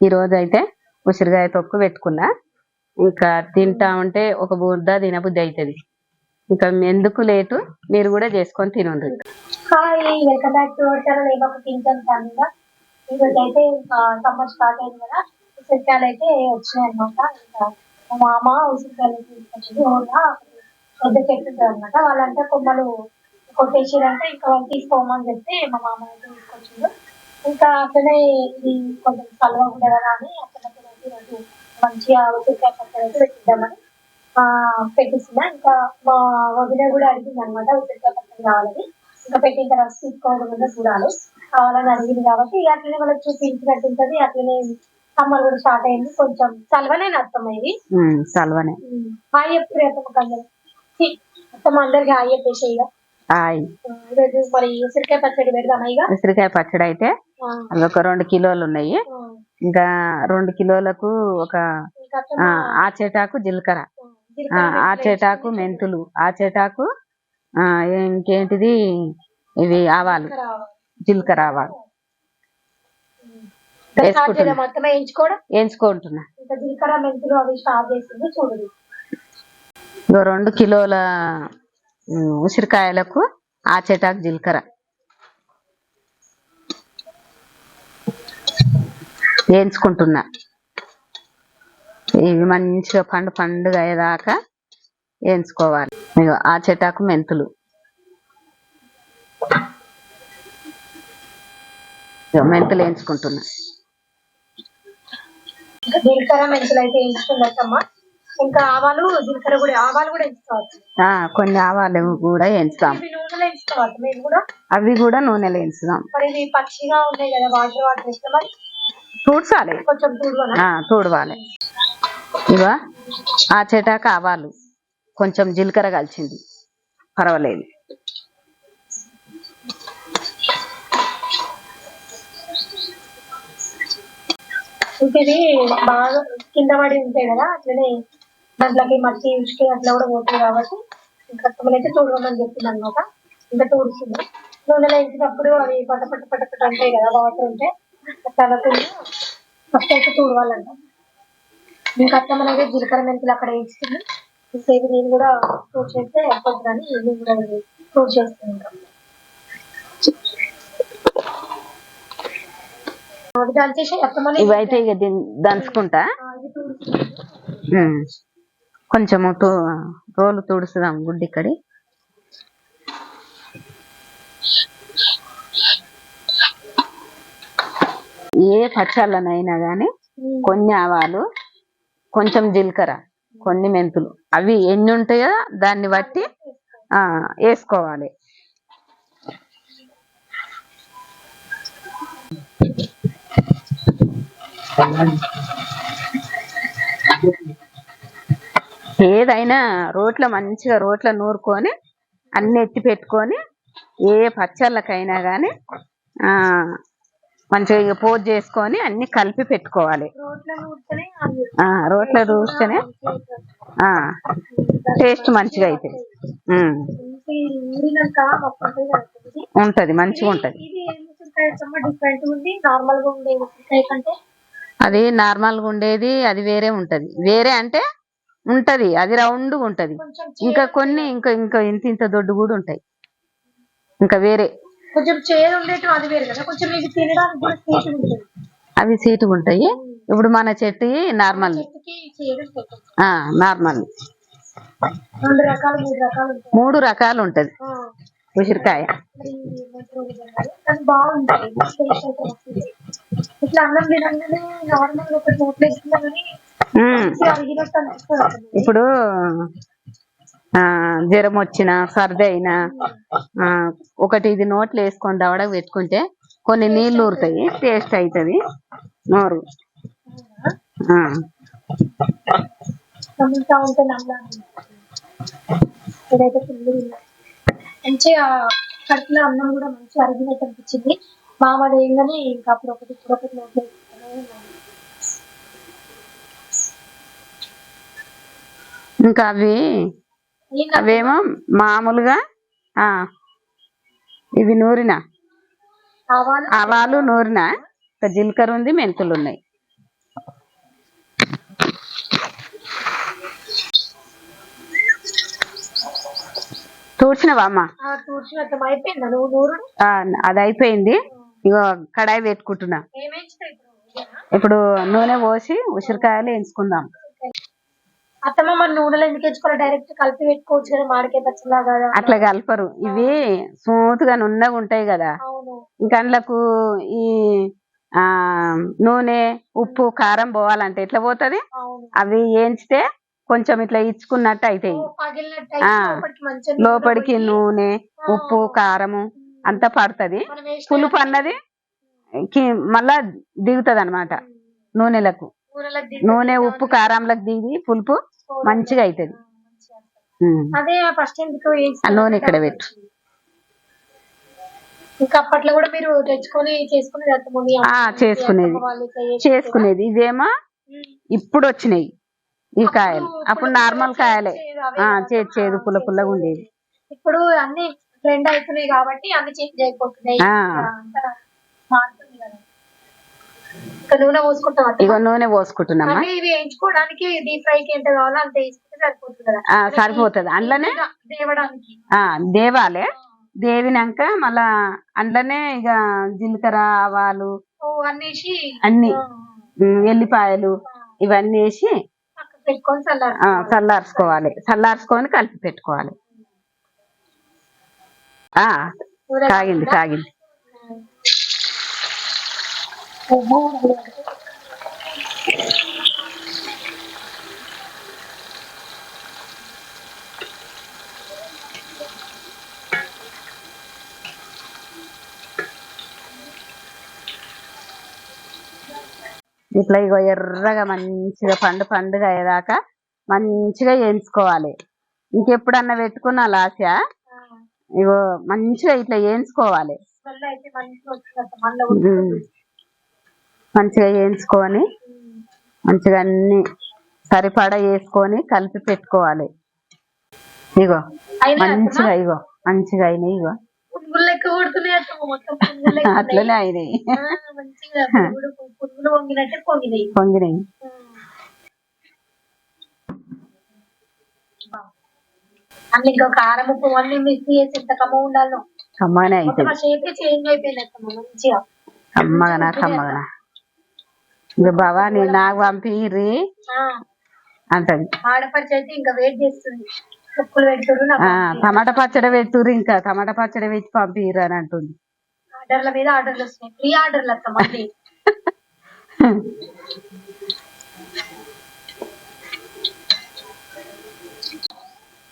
ఈ రోజు అయితే ఉసిరికాయ తొక్కు పెట్టుకున్నా. ఇంకా తింటా ఉంటే ఒక బుద్ద తినబుద్ధి అవుతుంది ఇంకా ఎందుకు లేటు? మీరు కూడా చేసుకొని తినండి. Hi welcome back to our channel. ఏమో ఒక కించన్ ఫ్యామిలీగా ఈరోజు అయితే సమ్మర్ స్టార్ట్ అయింది కదా. ఉసిరికాయలు అయితే వచ్చినాయి అనమాట ఇంకా మా మామ ఉసిరికాయలు తీసుకొచ్చింది. ఊళ్ళో పెద్ద చెట్టు ఉంటుంది అనమాట వాళ్ళంటే కొమ్మలు కొట్టేసారంటే ఇంకా వాళ్ళు తీసుకోమని చెప్తే మా మామ అయితే తీసుకొచ్చిండు. ఇంకా ఇది కొంచెం చల్లగా ఉండదు కదా అని అట్లా ఈరోజు మంచిగా ఉసిరికాయ పచ్చడి పెట్టిద్దామని ఆ పెట్టిస్తున్నా ఇంకా మా వదిన కూడా అడిగింది అనమాట ఉసిరికాయ పచ్చడి కావాలని. ఇంకా పెట్టిన తర్వాత తీసుకోవడం కూడా చూడాలి. కావాలని అడిగింది కాబట్టి అట్లనే మనకు చూపించినట్టు ఉంటది. అట్లనే సమ్మర్ కూడా స్టార్ట్ అయింది. కొంచెం చలవనే అర్థమైంది సల్వనే. హాయ్ కందరు అత్తమ్మ అందరికి హాయ్ చెప్పేసి ఇక. హాయ్ ఉసిరికాయ పచ్చడి ఉసిరికాయ పచ్చడి అయితే అవి ఒక రెండు కిలోలు ఉన్నాయి. ఇంకా రెండు కిలోలకు ఒక ఆ, ఆచేటాకు జీలకర్ర. ఆ, మెంతులు. ఆచేటాకు ఆ, ఇంకేంటిది? ఇవి ఆవాలు. జీలకర్ర ఆవాలు. వేయించుకుంటున్నా. రెండు కిలోల ఉసిరికాయలకు ఆచేటాకు జీలకర్ర. వేయించుకుంటున్నా. ఇవి మంచిగా పండు పండుగ అయ్యేదాకా వేయించుకోవాలి. ఆచేటాకు మెంతులు. మెంతులు వేయించుకుంటున్నా. జీలకర్ర మెంతులు అయితే వేయించుకున్నట్టమ్మా ఇంకా ఆవాలు జీలకర్ర కూడా ఆవాలు కూడా ఆ, కొన్ని ఆవాలు కూడా వేయించుతాం. ఇవి నూనెలో వేయించుకోవచ్చు మేము కూడా. అవి కూడా నూనెలో వేయించుదాం. మరి ఇవి పచ్చిగా ఉన్నాయి కదా వాటర్ వాటర్ వేస్తే మరి? తూడ్చాలి. కొంచెం చూడవనా ఆ, తూడవాలి. ఇవ ఆ చెటాక ఆవాలు. కొంచెం జీలకర్ర కలిసింది పర్వాలేదు. ఇంకా బాగా కింద పడి ఉంటాయి కదా అట్లనే దాంట్లోకి మట్టి ఉసుకి అట్లా కూడా పోతుంది కాబట్టి ఇంకా అత్తమ్మనైతే చూడమని చెప్పింది అనమాట ఇంకా తూడుస్తుంది. నూనెలో వేయించినప్పుడు అవి పట పట పట పట ఉంటాయి కదా వాటర్ ఉంటే అనకుండా ఫస్ట్ అయితే చూడవాలంట ఇంకా అత్తమ్మనైతే జీలకర్ర మెంతులు అక్కడ వేస్తుంది ఇంకా ఇది నేను కూడా తోడు చేస్తే అయిపోతుందని నేను కూడా తోడు చేస్తాను ఇంకా. ఇవైతే ఇక దంచుకుంటా ఆ, ఇది తూడుస్తుంది ఉమ్. కొంచెము తూ రోలు తుడుచుదాం గుడ్డిక్కడి ఏ పచ్చళ్ళనైనా కానీ కొన్ని ఆవాలు కొంచెం జీలకర్ర కొన్ని మెంతులు. అవి ఎన్ని ఉంటాయో దాన్ని బట్టి ఆ వేసుకోవాలి. ఏదైనా రోట్లో మంచిగా రోట్లో నూరుకొని అన్ని ఎత్తి పెట్టుకొని ఏ పచ్చళ్ళకైనా కానీ మంచిగా పోజ్ చేసుకొని అన్ని కలిపి పెట్టుకోవాలి. రోట్లో ఆ టేస్ట్ మంచిగా ఇది ఉంటది మంచిగా ఉంటది. అది నార్మల్గా ఉండేది అది వేరే ఉంటది. వేరే అంటే ఉంటది. అది రౌండ్ ఉంటది. ఇంకా కొన్ని ఇంకా ఇంకా ఇంత ఇంత దొడ్డు కూడా ఉంటాయి. ఇంకా వేరే. కొంచెం చేదు ఉండేట్టు అది వేరు కదా. కొంచెం ఇది తినడానికి కూడా స్వీట్ ఉంటుంది. అవి సీటుగా ఉంటాయి. ఇప్పుడు మన చెట్టు నార్మల్. నార్మల్. మూడు రకాలు ఉంటాయి. మూడు రకాలు ఉంటది. ఉసిరికాయ. ఇట్లా అన్నం తినగానే నార్మల్గా ఒకటి నోట్లో ఇప్పుడు ఆ జ్వరం వచ్చిన సర్ది అయినా ఆ, ఒకటి ఇది నోట్లో వేసుకొని దవడకు పెట్టుకుంటే కొన్ని నీళ్ళు ఊరుతాయి టేస్ట్ అవుతుంది నోరు. మంచిగా కడుపులో అన్నం కూడా మంచిగా అరిగినట్టు అనిపించింది. మామూలు ఏంగానే ఇంకా అప్పుడు ఒకటి ఇప్పుడు ఒకటి ఇంకా అవి అవేమో మామూలుగా ఇవి నూరిన. ఆవాలు నూరిన. ఒక జీలకర్ర ఉంది మెంతులు ఉన్నాయి. తూడ్చినవా అది అయిపోయింది. ఇగో కడాయి పెట్టుకుంటున్నా. ఇప్పుడు? నూనె పోసి ఉసిరికాయలు ఎంచుకుందాం అత్తమ్మ మరి నూనెలు ఎందుకు ఎంచుకోవాలి డైరెక్ట్ కలిపి పెట్టుకోవచ్చు కదా మాడికాయ పచ్చలా కదా. అట్లా కలపరు. ఇవి స్మూత్గా నున్నగా ఉంటాయి కదా. ఇంకా అందులోకు ఈ ఆ నూనె ఉప్పు కారం పోవాలంటే ఎట్లా పోతది? అవి ఏంచితే కొంచెం ఇట్లా ఇచ్చుకున్నట్టు అవుతాయి లోపలికి నూనె ఉప్పు కారము అంతా పడుతుంది. మనం పులుపు అన్నది మళ్ళా దిగుతుంది అనమాట నూనెలకు. నూనె ఉప్పు కారంలకు దిగి పులుపు మంచిగా అవుతుంది అదే ఫస్ట్ ఎందుకు నూనె ఇక్కడ పెట్టు. ఇంకా అప్పట్లో కూడా మీరు తెచ్చుకొని చేసుకునేది చేసుకునేది. చేసుకునేది. ఉమ్. ఇప్పుడు వచ్చినాయి ఈ కాయలు. అప్పుడు నార్మల్ కాయలే. చేదు పుల్ల పుల్లగా. ఉండేది ఇప్పుడు అన్ని ట్రెండ్ అవుతున్నాయి కాబట్టి అన్ని చేంజ్ అయిపోతున్నాయి ఆ. అంతా మారుతుంది కదా ఇంకా నూనె పోసుకుంటాం. ఇగో నూనె పోసుకుంటున్నామా? ఇవి వేయించుకోవడానికి డీప్ ఫ్రై కి ఎంత కావాలో అంత వేసుకుంటే సరిపోతుంది కదా. ఆ, సరిపోతుంది. అందులోనే? దేవడానికి. ఆ దేవాలే. దేవినాక మళ్ళా అందులోనే ఇక జీలకర్ర ఆవాలు అన్నేసి అన్ని ఉమ్, ఎల్లిపాయలు ఇవన్నీ వేసి చల్లార్చుకోవాలి. చల్లార్చుకొని కలిపి పెట్టుకోవాలి. ఆ కాగింది కాగింది. ఇట్లా ఇగో ఎర్రగా మంచిగా పండు పండుగ అయ్యేదాకా మంచిగా వేయించుకోవాలి ఇంకెప్పుడన్నా పెట్టుకున్నా లాస ఇగో మంచిగా ఇట్లా వేయించుకోవాలి మంచిగా వేయించుకొని మంచిగా అన్ని సరిపడా వేసుకొని కలిపి పెట్టుకోవాలి. ఇగో మంచిగా ఇగో మంచిగా అయినాయి ఇగో. అట్లనే అయినాయి. పొంగినాయి. అన్ని ఇంకా కారం ఉప్పు అన్ని మిక్స్ చేసి ఎంత కమ్మ ఉండాలో కమ్మగానే మొత్తం అవుతుంది ఆ షేప్ చేంజ్ అయిపోయింది అత్తమ్మ మంచిగా. కమ్మగనా కమ్మగనా. ఇక భవాని నాకు పంపిర్రి అంటది. ఆడపడిచి అయితే ఇంకా వెయిట్ చేస్తుంది. టమాటా పచ్చడి పెట్టుర్రు ఇంకా. టమాటా పచ్చడి పెట్టి పంపిర్రు అని అంటుంది. ఆర్డర్ల మీద ఆర్డర్లు వస్తున్నాయి. ఆర్డర్లు అత్త మళ్ళీ.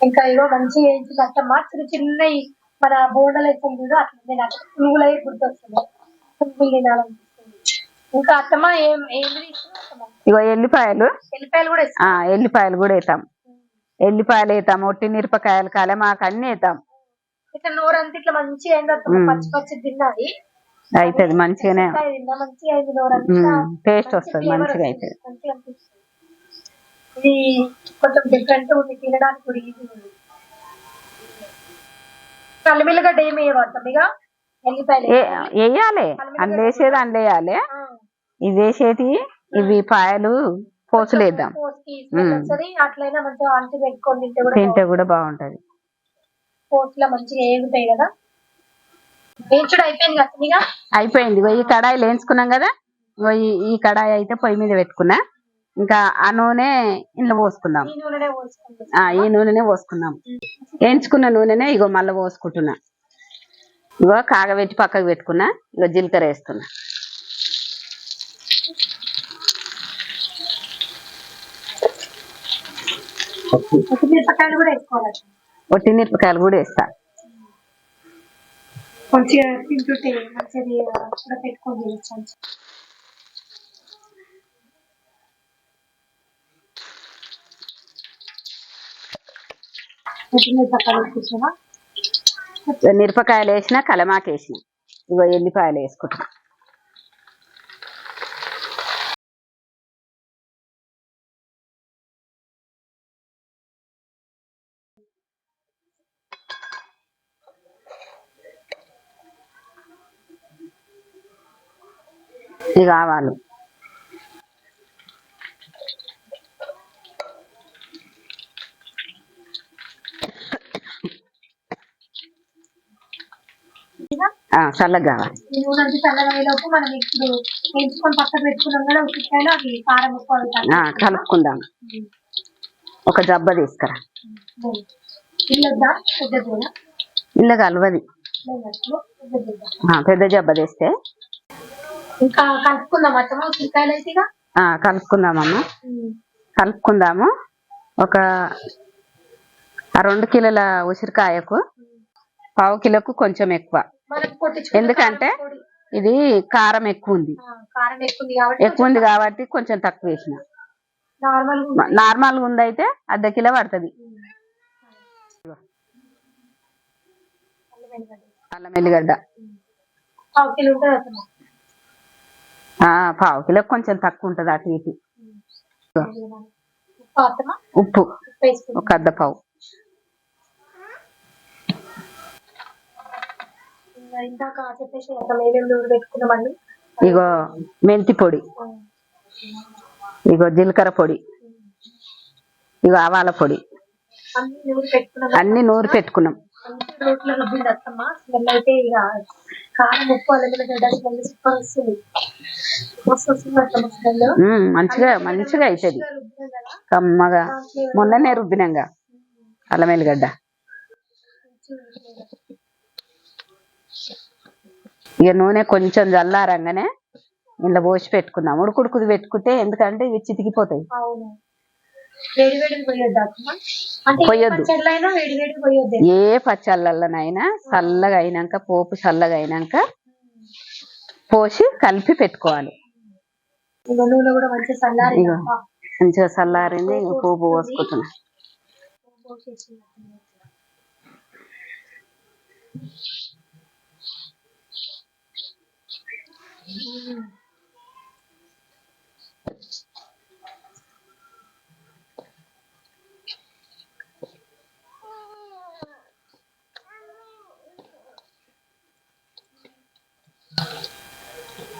ఇంకా ఇగో వేయించి అత్తమ్మ చిన్న చిన్నవి మన బోండలు అయితే అట్లా నాకు. పునుగులై గుర్తొస్తున్నాయి. పునుగులు తినాలనిపిస్తుంది ఇంకా అత్తమ్మ ఏం ఏమి తీసుకున్నావు అత్తమ్మ? ఇగో ఎల్లిపాయలు. ఎల్లిపాయలు కూడా ఇస్తాం ఆ ఎల్లిపాయలు కూడా వేతాం ఎల్లిపాయలు వేతాం ఒట్టి మిరపకాయలు కలమాకు అన్ని వేతాం ఇట్లా నోరంతా ఇట్లా మంచిగా అయింది అత్తమ్మ. మ్మ్. పచ్చి పచ్చి తిన్నది అవుతుంది మంచిగానే. ఇంకా తిన్నా మంచిగా అయింది నోరంతా. టేస్ట్ వస్తుంది మంచిగా వస్తుంది. అవుతుంది మంచిగా అనిపిస్తుంది. ఇది కొంచెం డిఫరెంట్ ఉంది తినడానికి కూడా ఈజీ ఉంది. ఏమి వేయవద్దాం ఇక? వేయాలి అందులో వేసేది అందులో వేయాలి ఆ, ఇవి వేసేటి ఇవి పాయలు పోసులు వేద్దాం పోస్కి smell వస్తది అట్లయినా మంచిగా అంటి పెట్టుకొని తింటే కూడా బాగుంటది. పోస్ట్లో మంచిగా ఏగుతాయి కదా. వేయించుడు అయిపోయింది కదా ఈ కడాయిలు వేయించుకున్నాం కదా. ఈ- కడాయి అయితే పొయ్యి మీద పెట్టుకున్నా. ఇంకా ఆ నూనె ఇంట్లో పోసుకుందాం. ఈ నూనెనే పోసుకుంది. ఆ ఈ నూనెనే పోసుకుందాం. వేయించుకున్న నూనెనే ఇగో మళ్ళీ పోసుకుంటున్నా. ఇగో కాగబెట్టి పక్కకు పెట్టుకున్నా ఇగో జీలకర్ర వేస్తున్నా. ఒట్టి మిరపకాయలు కూడా వేస్తా. మంచిగా తింటుంటే మంచిది కూడా పెట్టుకొని తినచ్చు పచ్చిమిరపకాయలు వేసుకుంటున్నా ఇగో మిరపకాయలు వేసిన కలమాకు వేసిన. ఇగో ఎల్లిపాయలు వేసుకుంటున్నా. ఇక ఆవాలు ఆ, చల్లగా కావాలి ఈ నూనె అంతా చల్లగా అయ్యేలోపు మనం ఇప్పుడు వేయించుకొని పక్కన పెట్టుకున్నాం కదా ఉసిరికాయలు అవి కారం ఉప్పు అవి ఆ, కలుపుకుందాం. ఒక జబ్బ తీసుకురా. ఇల్ల కలవది. పెద్ద జబ్బ? తెస్తే. ఇంకా కలుపుకుందాం అత్తమ్మ ఉసిరికాయలు అయితే కలుపుకుందామమ్మా. కలుపుకుందాము. ఒక రెండు కిలోల ఉసిరికాయకు పావు కిలోకు కొంచెం ఎక్కువ. ఎందుకంటే. ఇది కారం ఎక్కువ ఉంది ఎక్కువ ఉంది కాబట్టి కొంచెం తక్కువ. వేసిన. నార్మల్ నార్మల్గా ఉంది. అయితే అర్ధ కిలో పడుతుంది. అల్లం ఎల్లిగడ్డ పావు కిలో కొంచెం తక్కువ ఉంటది అటు ఇటు. ఉప్పు ఒక అర్ధ పావు. ఇందాక చెప్పేసి అత్తమ్మ ఏమేమి నూనె పెట్టుకున్నామండి ఇగో మెంతి పొడి. ఇగో జీలకర్ర పొడి. ఇగో ఆవాల పొడి. అన్ని నూరు పెట్టుకున్నాం మంచి రోట్లో రుబ్బింది అత్తమ్మ స్మెల్ అయితే ఇక కారం ఉప్పు అల్లం గడ్డ స్మెల్ సూపర్ వస్తుంది. మస్తు వస్తుంది అత్తమ్మ స్మెల్ ఉమ్, మంచిగా మంచిగా అవుతుంది కమ్మగా. మొన్ననే రుబ్బినాంగా. అల్లం ఎల్లిగడ్డ. ఇక నూనె కొంచెం చల్లారంగానే ఇంట్లో పోసి పెట్టుకుందాం. ఉడుకుడుకుది పెట్టుకుంటే ఎందుకంటే ఇవి చితికిపోతాయి. పోయొద్దు ఏ పొయ్యొద్దు. పచ్చళ్ళలోనైనా చల్లగా అయినాక పోపు చల్లగా అయినాక పోసి కలిపి పెట్టుకోవాలి. మంచిగా చల్లారింది. ఇక పోపు పోసుకుంటున్నా.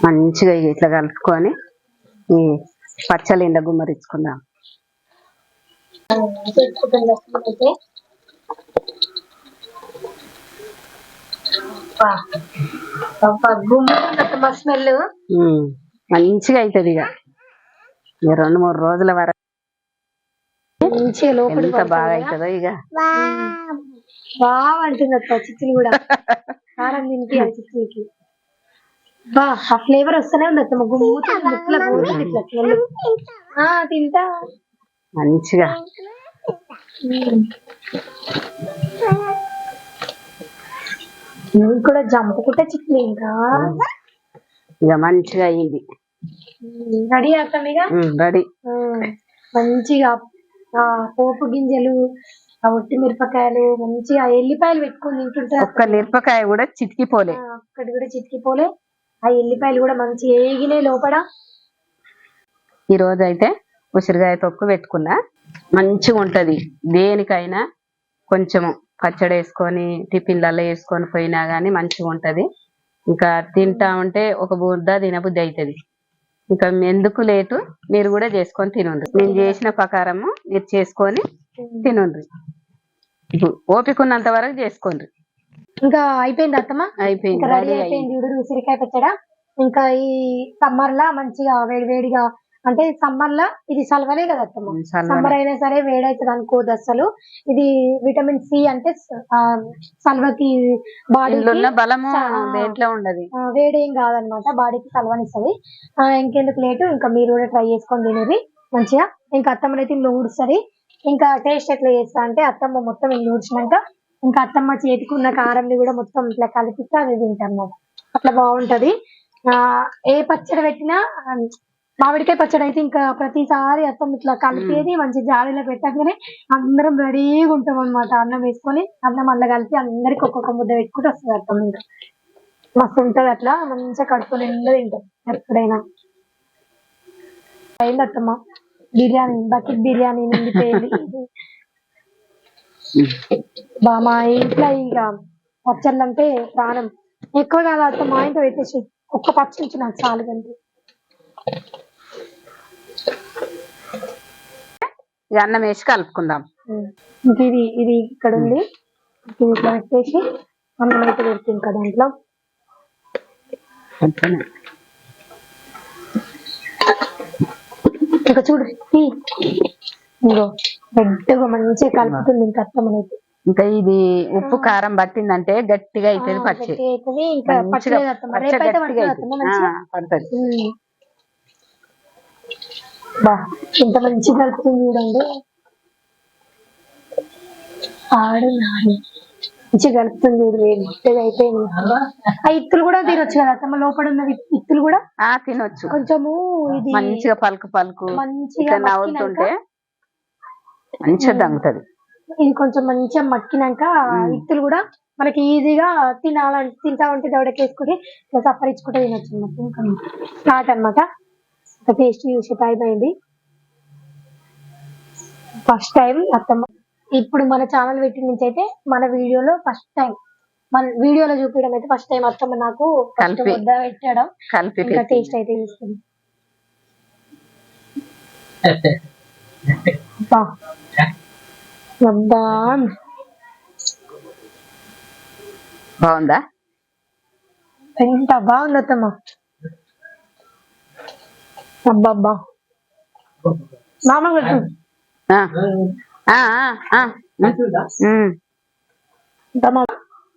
మంచిగా ఇట్లా కలుపుకొని ఈ పచ్చలు ఎండ గుమ్మరించుకుందాం అయితే? స్మెల్ మంచిగా అవుతుంది ఇక రెండు మూడు రోజుల వరకు మంచిగా లోపలి బాగా అవుతుందో ఇక బాగా అంటుంది అక్క కూడా. కారం తింటే బా ఆ ఫ్లేవర్ వస్తూనే ఉంది అత్తమ్మ. ఇట్లా ఆ తింటా. మంచిగా. నేను కూడా జంపుకుంటే చిక్కులు ఇంకా ఇక మంచిగా అయింది. రెడీ అత్తమ్మ ఇక? రెడీ. మంచిగా ఆ పోపు గింజలు ఆ ఒట్టి మిరపకాయలు మంచిగా ఆ ఎల్లిపాయలు పెట్టుకొని తింటుంటే ఒక్క మిరపకాయ కూడా చితికిపోలే. ఆ, అక్కడి కూడా చితికిపోలే. ఆ ఎల్లిపాయలు కూడా మంచి ఏగినాయి లోపల. ఈ రోజు అయితే ఉసిరికాయ తొక్కు పెట్టుకున్నా. మంచిగా ఉంటది దేనికైనా కొంచెము పచ్చడి వేసుకొని టిఫిన్లలో వేసుకొని పోయినా గానీ మంచిగా ఉంటది. ఇంకా తింటా ఉంటే ఒక బుద్ద తినబుద్ధి అవుతుంది ఇంకా ఎందుకు లేటు? మీరు కూడా చేసుకొని తినండి నేను చేసిన ప్రకారము మీరు చేసుకొని తినండి ఇప్పుడు ఓపిక ఉన్నంత వరకు చేసుకోండి ఇంకా అయిపోయింది అత్తమ్మ? అయిపోయింది. రెడీ అయిపోయింది ఉసిరికాయ పచ్చడ. ఇంకా ఈ సమ్మర్ లా మంచిగా వేడి వేడిగా అంటే సమ్మర్ లా ఇది సలవలే కదా అత్తమ్మ. సమ్మర్ అయినా సరే వేడైతుంది అనుకోదు అసలు. ఇది విటమిన్ సి అంటే సల్వకి బాడీ బలము దేంట్లో ఉండదు. వేడేం కాదనమాట బాడీకి సలవనిస్తుంది. ఇంకెందుకు లేటు ఇంకా మీరు కూడా ట్రై చేసుకొని తినేది మంచిగా. ఇంకా అత్తమ్మ అయితే ఇల్లు ఊడుస్తుంది ఇంకా టేస్ట్ ఎట్లా చేస్తా అంటే అత్తమ్మ మొత్తం ఇల్లు ఊడ్చినాక ఇంకా అత్తమ్మ చేతికి ఉన్న కారంని కూడా మొత్తం ఇట్లా కలిపిస్తే అది తింటాం అట్లా బాగుంటది. ఆ ఏ పచ్చడి పెట్టినా మామిడికాయ పచ్చడి అయితే ఇంకా ప్రతిసారి అత్తమ్మ ఇట్లా కలిపేది మంచి జాడీలో పెట్టగానే అందరం రెడీగా ఉంటాం అనమాట అన్నం వేసుకొని అన్నం అల్ల కలిపి అందరికి ఒక్కొక్క ముద్ద పెట్టుకుంటూ వస్తుంది అత్తమ్మ ఇంకా మస్తు ఉంటది అట్లా మంచిగా కడుపు నిండా తింటాం ఎప్పుడైనా. అయింది అత్తమ్మ? బిర్యానీ బకెట్ బిర్యానీ నిండిపోయింది బా మా ఇంట్లో ఇక పచ్చళ్ళు అంటే ప్రాణం. ఎక్కువ కాదు అత్తమ్మ ఇంట్లో పెట్టేసి ఒక్క పచ్చడి ఇచ్చి నాకు చాలు కంటే ఇక అన్నం వేసి కలుపుకుందాం. ఇంక ఇది ఇది ఇక్కడ ఉంది. ఇది పెట్టేసి అన్నం అయితే పెడుతుంది కదా దాంట్లో. ఇంకా చూడు. ఇదిగో పెద్దగా మంచిగా కలుపుతుంది ఇంకా అత్తమ్మనైతే ఇంకా ఇది ఉప్పు కారం పట్టిందంటే గట్టిగా అవుతుంది పచ్చి. గట్టిగా అవుతుంది ఇంకా మంచిగా పట్టలేదు అత్తమ్మ పచ్చ రేపైతే గట్టిగా పడుతుంది అవుతుంది. అత్తమ్మ మంచిగా ఆ, పడుతుంది ఉమ్. బా ఎంత మంచిగా కలుపుతుంది చూడండి. ఆడు నాడు మంచిగా కలుపుతుంది చూడు మెత్తగా అయిపోయింది. ఆ ఇత్తులు కూడా తినొచ్చు కదా అత్తమ్మ లోపల ఉన్న ఇత్- ఇత్తులు కూడా? ఆ తినొచ్చు. కొంచెము ఇది మంచిగా పలుకు పలుకు మంచిగా నవ్వులుతుంటే మంచిగా దంగుతుంది. ఇది కొంచెం మంచిగా మక్కినాక ఇత్తులు కూడా మనకి ఈజీగా తినాలని తింటా ఉంటే దవడకేసుకుని సఫరించుకుంటే తినొచ్చు స్టార్ట్ అనమాట టేస్ట్ చూసే టైం అయింది. ఫస్ట్ టైం అత్తమ్మ. ఇప్పుడు మన ఛానల్ పెట్టిన నుంచి అయితే మన వీడియోలో ఫస్ట్ టైం మన వీడియోలో చూపించడం అయితే ఫస్ట్ టైం అత్తమ్మ నాకు కలిపి. పెట్టడం. కలిపి ఇంకా. టేస్ట్ అయితే చూస్తుంది. బాగుందా? ఎంత బాగుంది అత్తమ్మ. అబ్బబ్బా. మామ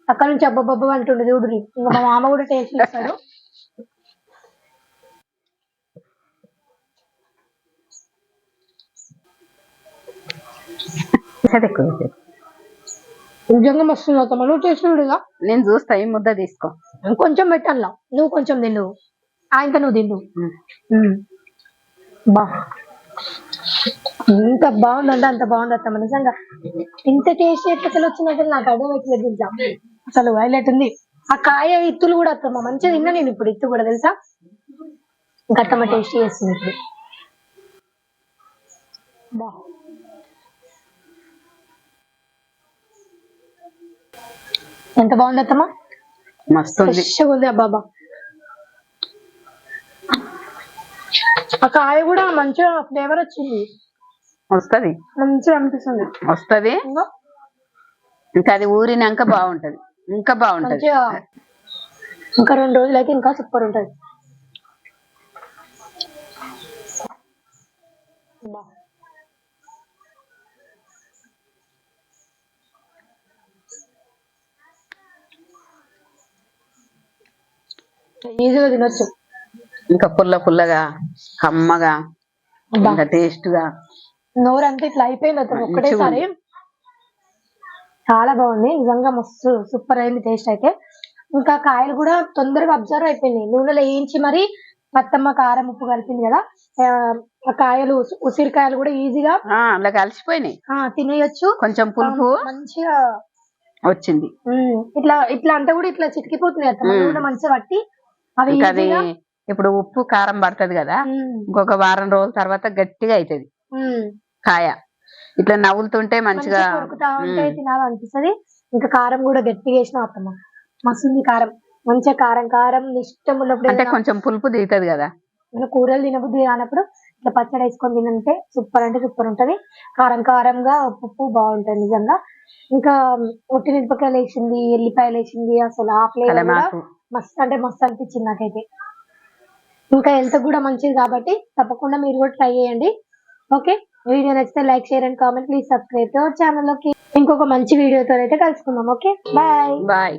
అక్కడ నుంచి అబ్బబ్బబ్బ అంటుండే చూడు ఇంకా మా మామ కూడా టేస్ట్ చేస్తాడు. నిజంగా మస్తు అత్తమ్మ నువ్వు టేస్ట్ చూడుగా నేను చూస్తా ఈ ముద్ద తీసుకో. కొంచెం పెట్టాలా నువ్వు కొంచెం తిను. ఆయనతో నువ్వు తిను. ఉమ్. ఉమ్. బా. ఎంత బాగుందంటే అంత బాగుంది అత్తమ్మ నిజంగా. ఇంత టేస్ట్ ఎట్లా వచ్చింది అసలు నాకు అర్థం అవుతుంది తెలుసా? అసలు హైలైట్ ఉంది. ఆ కాయ ఇత్తులు కూడా అత్తమ్మ మంచిగా తిన్నా నేను ఇప్పుడు ఇత్తు కూడా తెలుసా? ఇంకా అత్తమ్మ టేస్ట్ చేస్తుంది. ఇప్పుడు బా. ఎంత బాగుంది అత్తమ్మ? మస్తు ఉంది. ఫ్రెష్గా ఉంది అబ్బాబా ఆ కాయ కూడా మంచిగా ఫ్లేవర్ వచ్చింది. వస్తది. మంచిగా అనిపిస్తుంది. వస్తది. ఇంకా? అది ఊరినాక బాగుంటది. ఇంకా బాగుంటది. ఇంకా రెండు రోజులు అయితే ఇంకా సూపర్ ఉంటది. ఈజీగా తినొచ్చు. ఇంకా పుల్ల పుల్లగా కమ్మగా. ఇంకా టేస్ట్గా నోరంతా ఇట్లా అయిపోయింది అతను ఒక్కటేసారి. చాలా బాగుంది. నిజంగా మస్తు సూపర్ అయింది టేస్ట్ అయితే. ఇంకా కాయలు కూడా తొందరగా అబ్జర్వ్ అయిపోయింది నూనెలో వేయించి మరి మత్తమ్మ కారం ఉప్పు కలిపింది కదా. కాయలు ఉసి- ఉసిరికాయలు కూడా ఈజీగా అలా కలిసిపోయినాయి. తినేయొచ్చు. కొంచెం పులుపు మంచిగా వచ్చింది. ఇట్లా ఇట్లా అంటే కూడా ఇట్లా అత్తమ్మ ఉమ్. నూనె మంచిగా పట్టి అవి ఇప్పుడు ఉప్పు కారం పడుతుంది కదా ఇంకొక వారం రోజుల తర్వాత గట్టిగా అవుతుంది. కాయ. ఇట్లా నవ్వులుతుంటే మంచిగా. తినాలనిపిస్తది. ఇంకా కారం కూడా గట్టిగా వేసిన అత్తమ్మ. మస్తుంది కారం. మంచిగా కారం కారం ఇష్టం ఉన్నప్పుడు అంటే కొంచెం పులుపు దిగుతుంది కదా. మన కూరలు తినబుద్ధి కానప్పుడు ఇట్లా పచ్చడి వేసుకొని తినంటే సూపర్ అంటే సూపర్ ఉంటది. కారం కారంగా ఉప్పు బాగుంటది నిజంగా. ఇంకా ఒట్టి మిరపకాయలు వేసింది ఎల్లిపాయలు వేసింది అసలు ఆ ఫ్లేవర్ మస్తు అంటే మస్తు అనిపించింది నాకైతే. ఇంకా హెల్త్ కూడా మంచిది కాబట్టి తప్పకుండా మీరు కూడా ట్రై చేయండి. ఓకే? వీడియో నచ్చితే like share and comment. Please subscribe to our channel okay ఇంకొక మంచి వీడియోతో అయితే కలుసుకుందాం. ఓకే? బాయ్. బాయ్.